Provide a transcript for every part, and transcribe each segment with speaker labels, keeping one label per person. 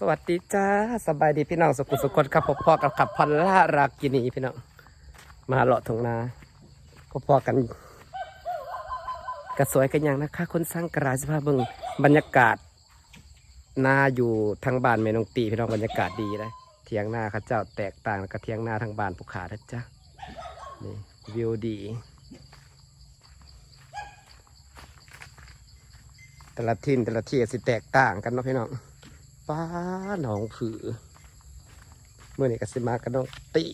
Speaker 1: สวัสดีจ้าสบายดีพี่น้องสุขุสุขนครับพบพ่อกับขับพันล่ารากินีพี่น้องมาเลาะทงนาพบพ่อกันกระสวยกันอย่างนะคะ คนสร้างกระไรสภาพเบึงบรรยากาศนาอยู่ทางบ้านแม่นงตีพี่น้องบรรยากาศดีเลยเทียงนาข้าเจ้าแตกต่างกับเทียงนาทางบ้านภูขานะจ๊ะนี่วิวดี แต่ละทินแต่ละที่สิแตกต่างกันเนาะพี่น้อง ป้าหนองผือ เมื่อนี้ก็สิมากันน้องตี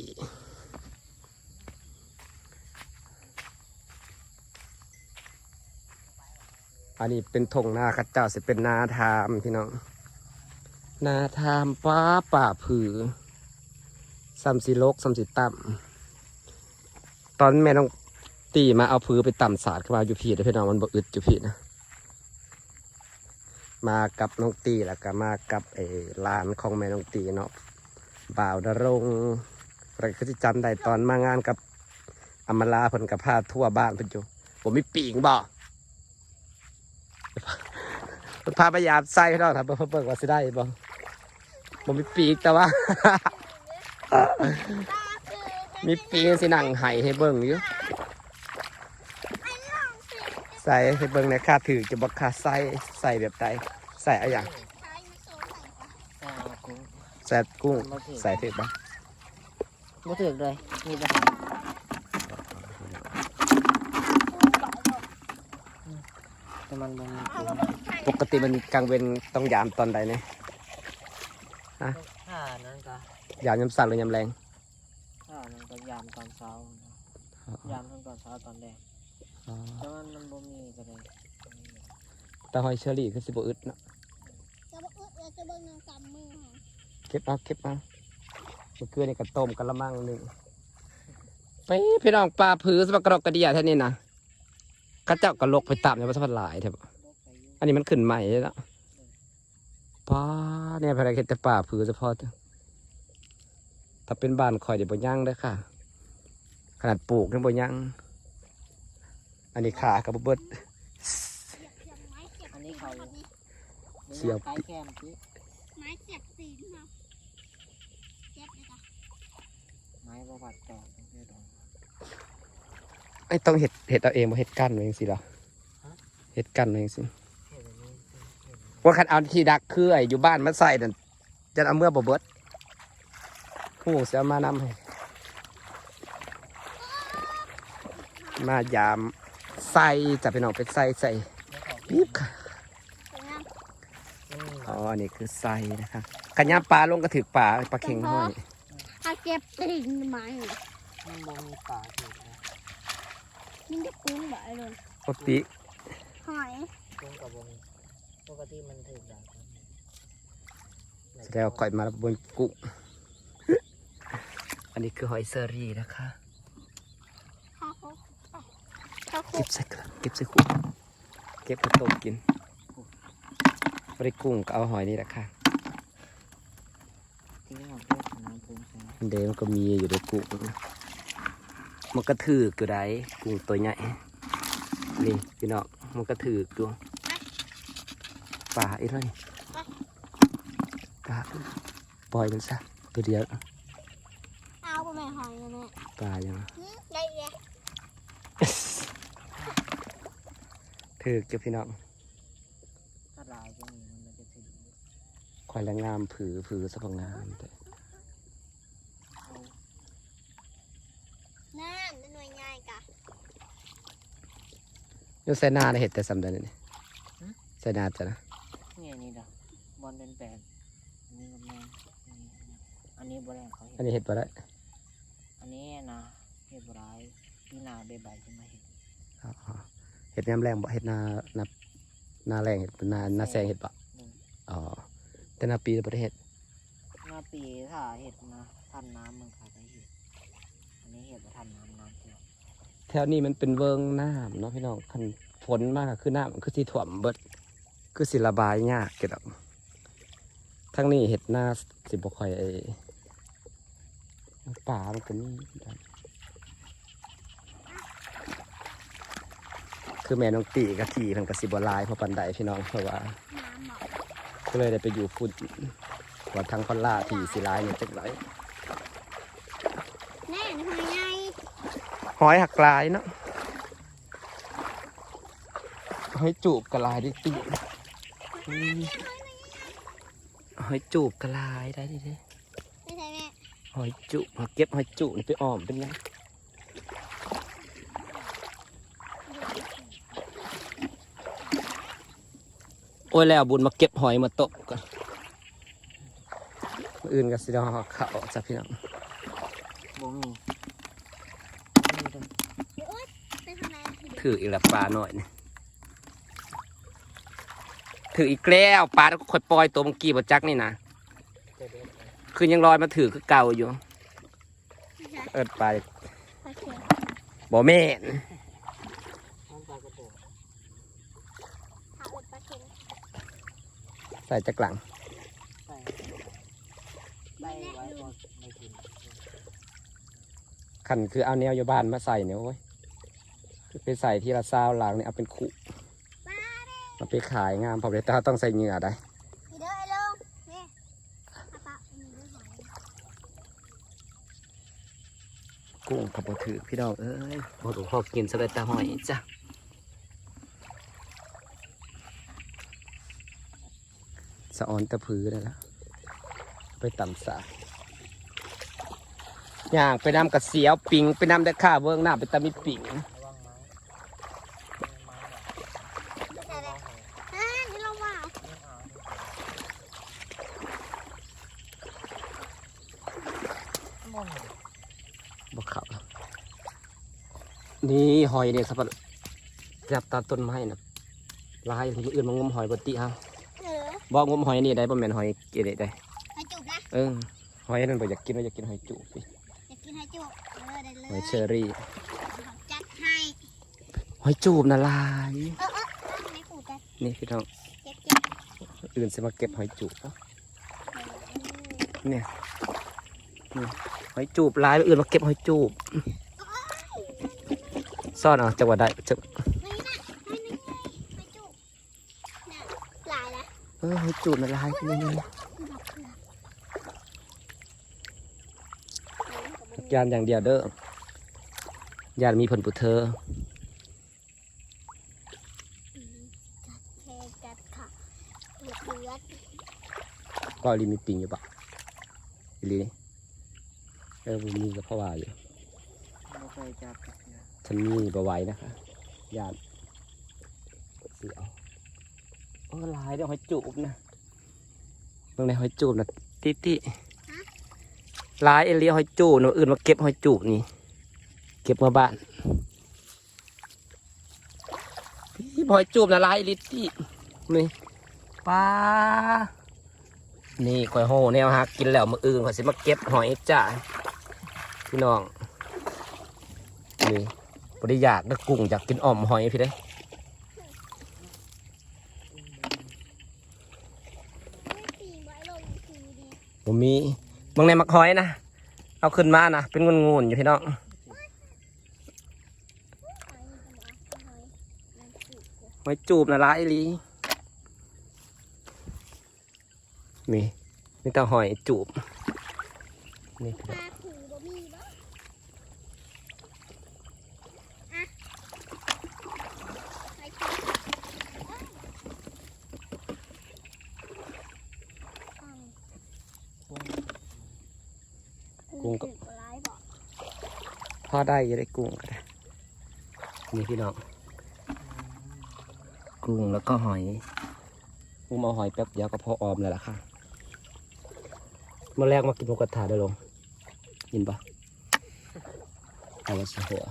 Speaker 1: อันนี้เป็นทงนาข้าเจ้าสิเป็นนาทามพี่น้อง นาทามป้าป่าผือซัมสีโลกซัมสีต่ำตอนแม่น้องตีมาเอาผือไปต่ำสาดขึ้นมาอยู่ผีนะพี่น้องมันบ่อึดอยู่ผีนะ มากับน้องตีแล้วก็มากับไอ้หลานของแม่น้องตีเนาะบ่าวนรงอะไรก็จะจำได้ตอนมางานกับอมาลาเพิ่นกับพาทั่วบ้านเพิ่จูผมมีปีงบ่พาพยายามใส่เนาะถ้าเพิ่นเบิ่งว่าสิได้บ่ผมมีปีกแต่ว่า มีปีกสินั่งไห้ให้เบิ่งอยู่ ใส่ให้เบิ่งในค่าถือจะบ่ค่าใส่ใส่แบบใดใส่เอาอย่าง
Speaker 2: อ่ากุ้ง
Speaker 1: ใส่กุ้ง
Speaker 2: บ่ถือ
Speaker 1: ใส่ถือปะ
Speaker 2: บ่ถือเลยมีแต่แต่มันบ่มีกุ้ง
Speaker 1: ปกติมันกลางเวนต้องยามตอนใดเนี่ย
Speaker 2: ถ้านั้นก็
Speaker 1: ยามยำสั่นหรือยำแรง
Speaker 2: ถ้านั้นก็ยามตอนเช้านะยามทั้งตอนเช้าตอนแดง แต่มันมันบ่มีก็เลย
Speaker 1: แต่หอยเชอรี่คือสิบอึดเนาะ
Speaker 3: จะบอกอึดเราจะเบิ่งเงินกำมือค่ะ
Speaker 1: เก็บเอาเก็บเอาเมื่อคืนนี่ก็ต้มกะละมังหนึ่งไปพี่น้องปลาผือสปกรอกกระเดียแท่นี้นะเข้าเจ้ากระลกไปตามในวัดสะพานหลายแถบ
Speaker 2: ลกไปอยู่
Speaker 1: อันนี้มันขึ้นใหม่แล้วป้าเนี่ยภารกิจแต่ป่าผือเฉพาะเด้อถ้าเป็นบ้านคอยเดี๋ยวบ่ย่างเด้อค่ะ ขนาดปลูกนี่บ่ย่าง อันนี้ขากับบ่เบิด
Speaker 3: เสียบไม้เสียบ
Speaker 2: อันนี้เขา
Speaker 3: แบบนี้
Speaker 1: เสียว
Speaker 2: ไก่แคมที่
Speaker 3: ไม้เสียบตีนค่ะเจ็บเลยค่ะ
Speaker 2: ไม้บ่บาดแตกจังซี่ดอก
Speaker 1: ไอ้ต้องเห็ดเห็ดเอาเองบ่เห็ดกั้นไว้จังซี่เหรอ
Speaker 2: ฮะ
Speaker 1: เห็ดกั้นไว้จังซี่
Speaker 2: เฮ็ดแบบนี้เฮ็ดแบบนี้
Speaker 1: ว่าคันเอาที่ดักคือไอ้อยู่บ้านมาใส่นั่นจะเอาเมื่อบ่เบิดผู้เสียมานำให้มายาม ใส่จะไปน้องไปใส่ใส่
Speaker 2: ไม่เข้า
Speaker 1: ปี๊บค่ะ
Speaker 3: สวยงาม
Speaker 2: มันมี
Speaker 1: อ๋ออันนี้คือใส่นะคะขันยามปลาลงกระถือปลาปลาเค็งห้อย
Speaker 3: ถ้าเจ็บตีนไม้
Speaker 2: มันบ่มีป่าถือนะ
Speaker 3: มันจะกุ้งบ่อยเลย
Speaker 1: ปกติ
Speaker 3: หอย
Speaker 2: กุ้งกับบ่มีปกติมันถือได้ครับ
Speaker 1: แสดงว่าก่อยมาบนกุ้งอันนี้คือหอยเซอรี่นะคะ
Speaker 3: ข้าวเขาข้าวคุ
Speaker 1: เก็
Speaker 3: ก
Speaker 1: บใส่กระเก็บใส่กุ้งเก็บไปต้มกินบริกุ้งก็เอาหอยนี่แหละค่ะ
Speaker 2: ที่นี่ของเพื่อนน้ำพุงใช่ไหม
Speaker 1: เดยวมันก็มีอยู่ในกุ้งมันก็ถือกอยู่ได้กุ้งตัวใหญ่นี่พี่น้องมันก็ถือกอยู่ปลาอีกแล้วนี่ปลาปล่อยมันซะตัวเดียว
Speaker 3: เอาไปแม่หอยนะแม่
Speaker 1: ปลายัง
Speaker 3: หืมได้เลย
Speaker 1: ถือกอยู่พี่น้อง
Speaker 2: ถ้าลายจะมีมันจะถือ
Speaker 1: ควายละงามผือผือสะพงงามแต่
Speaker 2: เอา
Speaker 3: น้ำเป็นหน่วยง่ายกะ
Speaker 1: อยูไซนาในเห็ดแต่สำเดือนนี่ไซนาจ้ะนะ
Speaker 2: เนี่ยนี่ดอกบอลเป็นแปดอันนี้กำลังอันนี้บอลแรงเขา
Speaker 1: อัน
Speaker 2: เห็น
Speaker 1: นี้เห็ดปะได้
Speaker 2: อันนี้นะเห็ดบรายที่นาใบใบจะมาเห็ด
Speaker 1: อ๋อ เห็ดน้ำแรงบ่เห็ดนานานาแรงเห็ดนานาแซงเห็ดปะอ๋อแต่นาปีเราประเทศ
Speaker 2: หน้าปีถ้าเห็ดนะทันน้ำมันขาดได้เห็ดอันนี้เห็ดมาทันน้ำน้ำเที่ยว
Speaker 1: แถวนี้มันเป็นเวิงน้ำเนาะพี่น้องคันฝนมากก็คือน้ำมันคือสีถ่วมเบิดคือสิระบายยากเกิดอกทั้งนี้เห็ดหน้าสิบค่อยไอ้ป่ามันก็มี คือแม่น้องตีกับทีมันก็สิบหลายเพราะปันใดพี่น้องเพราะว่า
Speaker 3: น้ำบอก
Speaker 1: ก็เลยได้ไปอยู่ฝุ่นว่าทางพอลล่าที่สิลายเนี่ยจักไร
Speaker 3: แน่นหอยใหญ่
Speaker 1: หอยหักลายเนาะหอยจูบกระลายได้ตีอืมหอยจูบกระลายได้ดิเด้
Speaker 3: ไม่ใช่แม่
Speaker 1: หอยจูบมาเก็บหอยจูบนี่ไปอ้อมเป็นไง โอ้ยแล้วบุญมาเก็บหอยมาตกก่อนมื้ออื่นก็สิเดเอาเขาจ้ะพี่น้อง
Speaker 2: บ่มีมีแต่
Speaker 3: ไปทำไม
Speaker 1: ถืออีกและปลาหน่อยนี่ถืออีกแล้วปลาก็ค่อยปล่อยตัวเมื่อกี้บจักนี่นะ
Speaker 2: แต่เด็ก
Speaker 1: คือยังลอยมาถือคือเก่าอยู่
Speaker 3: ไม่ใช่
Speaker 1: เอิดไป
Speaker 3: โอเค
Speaker 1: บ่แม่น
Speaker 2: น้ำตากระโดด
Speaker 3: ขาอุดปลาเค็ม
Speaker 1: ใส่จักหลังขันคือเอาแนวอยู่บ้านมาใส่เนี่ยโอ้ยไปใส่ที่ละซาวหลังเนี่ยเอาเป็นขุมาไปขายงามพอเลยแต่เราต้องใส่เหงื่อได้กุ้งขับบ่ถือพี่น้องเอ้ยพอถูกพอกินสะเด็ดตาหอยจ้ะะออนตะพือได้แล้วไปต่ำสาย่างไปนำกระเสียวปิงไปนำได้ข้าเวิ้องหน้าไปตามิดปิง
Speaker 2: ระวับ
Speaker 3: อ่านี่ลงมา
Speaker 2: ไม่เอาบ่มี
Speaker 1: บ่เขานี่หอยเนี่ยครับจับตาต้นไม้นะลายอื่นมางมหอยบติฮะ บอกงมหอยนี่ได้บ่แม่นหอยเกล็ดได้
Speaker 3: ให้จุบนะ
Speaker 1: เออหอยนั่นบ่อยากกินว่าอยากกินหอยจุสิ
Speaker 3: อยากกินให้จุบเออได้เลย
Speaker 1: หอยเชอรี่
Speaker 3: จัดให้
Speaker 1: หอยจูบน่ะลาย
Speaker 3: เออเออเอาให้ขู่กัน
Speaker 1: นี่พี่น้อง
Speaker 3: เก็บเก็บ
Speaker 1: อื่นสิมาเก็บหอยจูบเนาะเนี่ยนี่หอยจูบลายอื่นมาเก็บหอยจูบซ่อนเอาจังหวะได้จะ
Speaker 3: นี่นะให้นี่ไงให้จุบน่ะหลายละ
Speaker 1: เออหอยจูบน่ะลายนี่นี่ยานอย่างเดียวเด้อยานมีผลปุเธอ
Speaker 3: เทจัดค่ะเดือดเดือด
Speaker 1: ก็รีมีปิงอยู่ปะอีหลีนี่เออผมมีก็เพราะว่าอยู่
Speaker 2: บ่เคยจับกับเนี่ย
Speaker 1: ฉันมีบาไหว้นะคะญาติสีเอา เออลายเดี๋ยวหอยจูบนะตรงในหอยจูบนะติติลายเอเลียหอยจูบนะอื่นมาเก็บหอยจูบนี่ เก็บมาบ้านพี่หอยจูบนะลายลิตตี้นี่ปลานี่ข่อยโหแนวหักกินแล้วมืออื่นข่อยสิมาเก็บหอยจ้าพี่น้องนี่บริอยากได้กุ้งอยากกินอ่อมหอยพี่เด้
Speaker 3: ปีไว้ลงทีดี
Speaker 1: ผมมีบางในมักหอยนะ เอาขึ้นมานะ เป็นงูงูอยู่พี่น้อง
Speaker 3: หอยจูบ
Speaker 1: นะร้ายอีหลีนี่นี่แต่หอยจูบ นี่พี่
Speaker 3: ป
Speaker 1: น้อง
Speaker 3: ลาถูบ่มีบ่อะไปจุบอ้าว
Speaker 1: กุ้งก็
Speaker 3: จุบร้ายบ่
Speaker 1: พอได้อยังได้กุ้งก็ได้นี่พี่น้องกุ้งแล้วก็หอยกุ้งมาเอาหอยแป๊บเดียวก็พอออมแล้วล่ะค่ะเมื่อแรกมากินหมูกระทะได้ลงยินปะเอาละสิหัว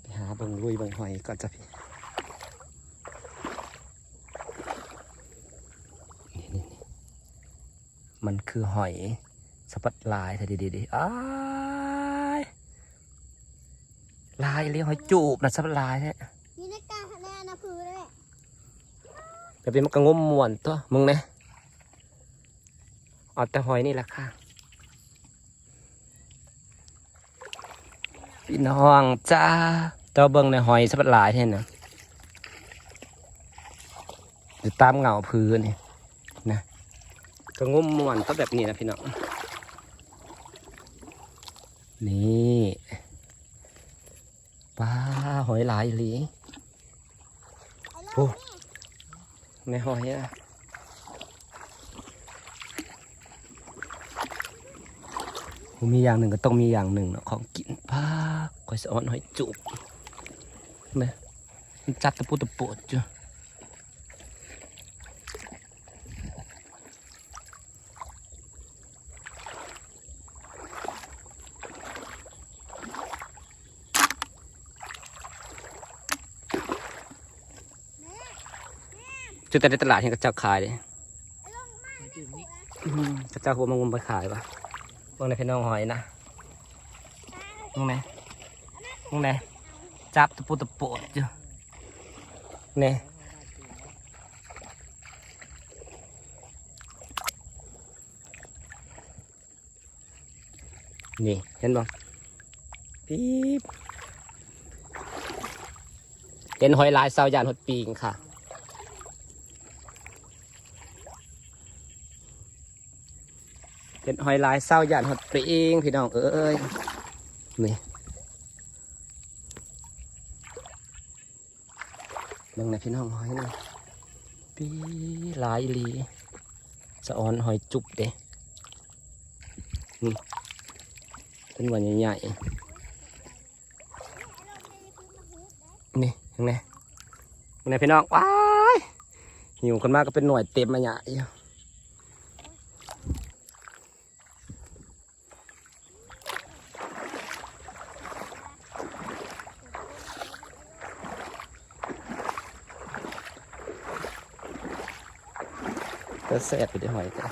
Speaker 1: ไปหาเบังลุยเบังหอยก่อนจ้ะพี่ มันคือหอยสปัดลายเธอดีๆดิอายลายเลี้ยหอยจูบนะสปัดลายเนี่ย
Speaker 3: นี่ได้การาแน่นะพื้เลย
Speaker 1: จะเป็นมังกรงมมวนตัวมึงนะเอาแต่หอยนี่แหละค่ะพี่น้องจ้าเจ้าเบิ้งในหอยสปัดลายเห็นะอยู่ตามเงาพื้นนี่ ก็งมม่วนก็แบบนี้นะพี่น้อง นี่ปลาหอยหลายหลีโอ้ในหอยอะมีอย่างหนึ่งก็ต้องมีอย่างหนึ่งเนาะของกินปลาก้อยสะออนหอยจุบนะมันจัดตะปูตะปวดจ้ะ จุดแต่ในตลาดเห็นกระเจ้าขายเลย
Speaker 2: จุดนี้
Speaker 1: อืมกระเจ้าหัวมางมไปขายปะพวกในพี่น้องหอยนะมึงไหนมึงไหนจับตะปูตะปวดจ้ะเนี่ยนี่เห็นบ่ปี๊บเห็นหอยลายสาวยานหดปีงค่ะ เป็นหอยลายเศร้าหยานหดปรีเองพี่น้องเอ้ยนี่บิ่งในะพี่น้องหอยนะปีลายลีสะออนหอยจุกเด้นี่เป็นวันใหญ่ๆนี่เห็นไหมเห็นไหมพี่น้องว้ายหิวคนมากก็เป็นหน่วยเต็มมาใหญ่อยู่ ก็แสบไปด้วยหอยกัน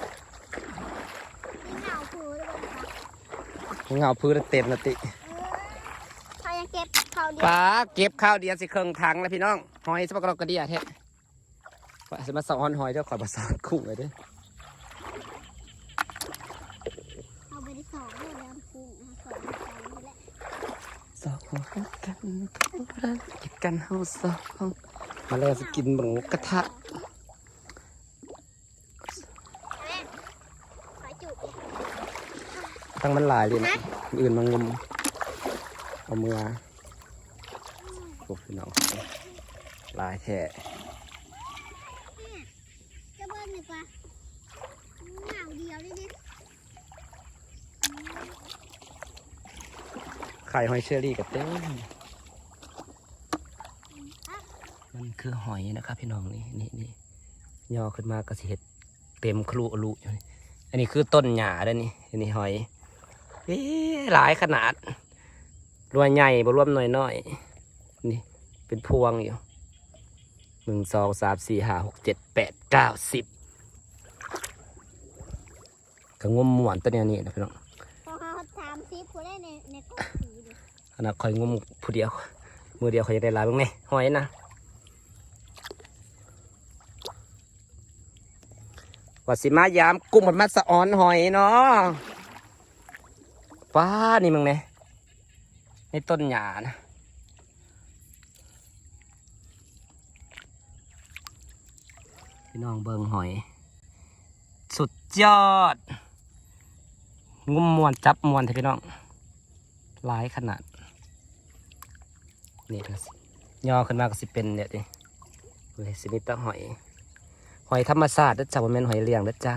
Speaker 3: มีเหงาผูด้วยค่ะ
Speaker 1: เงาพื้นเต็มนะติ
Speaker 3: เออเขายังเก็บเขาเดียว
Speaker 1: ป้าเก็บข้าวเดียวสิเครื่องถังแล้วพี่น้อง หอยสปกรอกกระเดียแท้ว่าจะมาสอนหอยเจ้าขอยมาสอนคุ้งเลยเด้อ
Speaker 3: เอาไปได้สองเลยน้ำพุงนะคะสองไปนี่แหละ
Speaker 1: สองกันทุกรันกินกันเฮาสองมาแล้วสิกินหมูกระทะ
Speaker 3: แม่ขอจุกเลย
Speaker 1: ตั้งมันหลายเลยนะอื่นมางมเอามือโอ้พี่น้องหลายแท้
Speaker 3: จะเบิ้ลหนึ่งปะเหงาเดียวนี่ดิ
Speaker 1: ไข่หอยเชอรี่กับเต้มมันคือหอยนะครับพี่น้องนี่นี่นี่ย่อขึ้นมาก็สิเห็ดเต็มครุอลุอยู่นี่อันนี้คือต้นหญ้าเด้อนี่อันนี้หอยเอ๊ะ หลายขนาดรวยใหญ่บ่รวมน้อยน้อยๆนี่เป็นพวงอยู่หนึ่งสองสามสี่ห้าหกเจ็ดแปดเก้าสิบก็งมหมวนตัวเนี้ยนี่นะพี่น้อง
Speaker 3: พอเขาถามซิผู้ได้ในในกล้องผีดิ
Speaker 1: อันนั้นคอยงมผู้เดียว มือเดียวคอยจะได้หลายบ้างไหมหอยนะว่าสิมายามกุ้งมันมาสะออนหอยเนาะ ป้านี่มึงเนี่ยในต้นหญ้านะพี่น้องเบิงหอย สุดยอด งุมมวนจับมวนเถอะพี่น้องหลายขนาดนี่ก็สิย่อขึ้นมาก็สิเป็นเนี่ยดิเว้ยสิมีแตั้งหอย หอยธรรมชาติเด้อจ้าบ่แม่นหอยเลี้ยงเด้อจ้า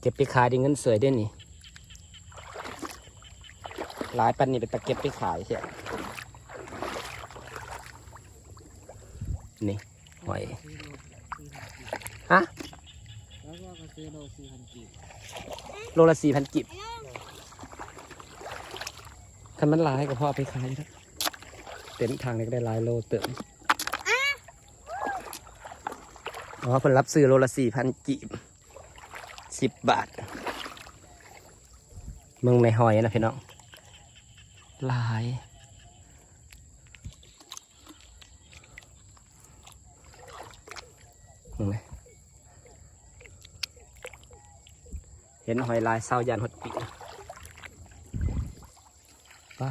Speaker 1: เก็บไปขายได้เงินเสยได้นี่ หลายปันนี่ไปตะเก็บไปขายใช่นี่หอยฮะ
Speaker 2: แล้วก็ซื้อโลสี่พันกีบ
Speaker 1: โลละสี่พันกิบคันมันหลายก็พอเอไปขายแล้วเต็มทางนี้ก็ได้หลายโลเติมอ๋อเพิ่นรับซื้อโลละสี่พันกิบสิบบาทมืองในหอยนะพี่น้อง หลายเมึงไหมเห็นหอยลายเศร้ายันหดปีกป้า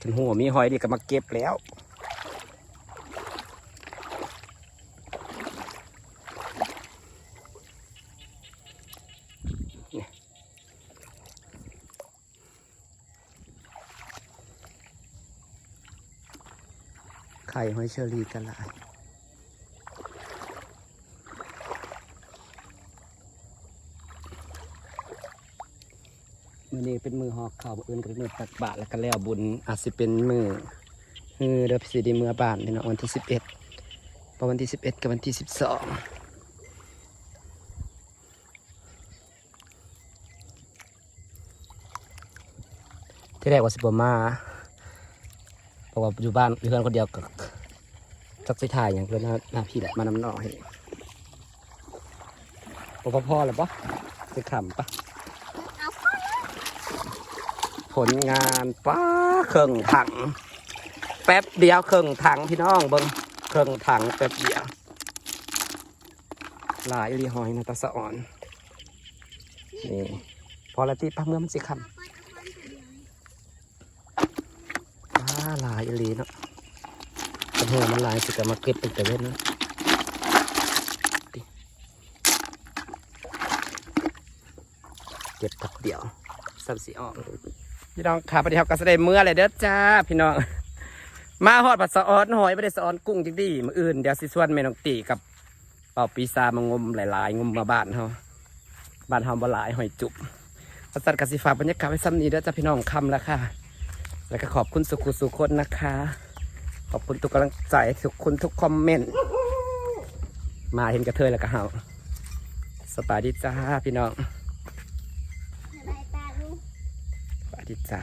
Speaker 1: ถึงหัวมีหอยดีก็มาเก็บแล้ว ข่หอยเชอรี่กันหลายมือนี้เป็นมือหอกข่าวอื่นก็เป็นมือตักบาทแล้วก็แล้วบุญอาจสิเป็นมือเออเดี๋ยวสิไดีเมื่อบานพี่น้องวันที่สิบเอ็ดประวันที่สิบเอ็ดกับวันที่สิบสองที่แรกว่าสิบมาเพราะว่าอยู่บ้านอยู่เพื่อนคนเดียวกับ จักสิถ่ายอย่างเพื่อนหน้าหน้าพี่แหละมานำหน่อยพอพอแล้วปะจะขำปะผลงานป้าเครื่องถัง แป๊บเดียวเครื่องถังพี่น้องเบิ้งเครื่องถังแป๊บเดียว หลายรีหอยนะตาสะอ่อนนี่พอละที่ป้าเมื่อมันสิคำป้าหลายอีหลีเนาะกระหัว มันหลาสิกมาเก็บตึกแต่เว้นเนะเก็บตักเดียวสับสีออกพี่น้องขาปฏิเทาก็แสดงเมื่อเลยเด้อจ้าพี่น้อง มาฮอดผัดสะออนหอยไม่ได้สะออนกุ้งจังดีมืออื่นเดี๋ยวสิส่วนแม่น้องตีกับเป่าปีซามางมหลายๆ งมมาบ้านเฮาบ้านเฮาบ่หลายหอยจุบประสัตกสิฝากบรรยากาศไว้ซ้ำนี้เด้อจ้าพี่น้องคำแล้วค่ะ แล้วก็ขอบคุณสุขุสุขคนนะคะ ขอบคุณทุกกำลังใจทุกคนทุกคอมเมนต์ มาเห็นกระเทยแล้วก็เฮาสบายดีจ้าพี่น้อง
Speaker 3: สบายตาลูก
Speaker 1: สบายดีจ้า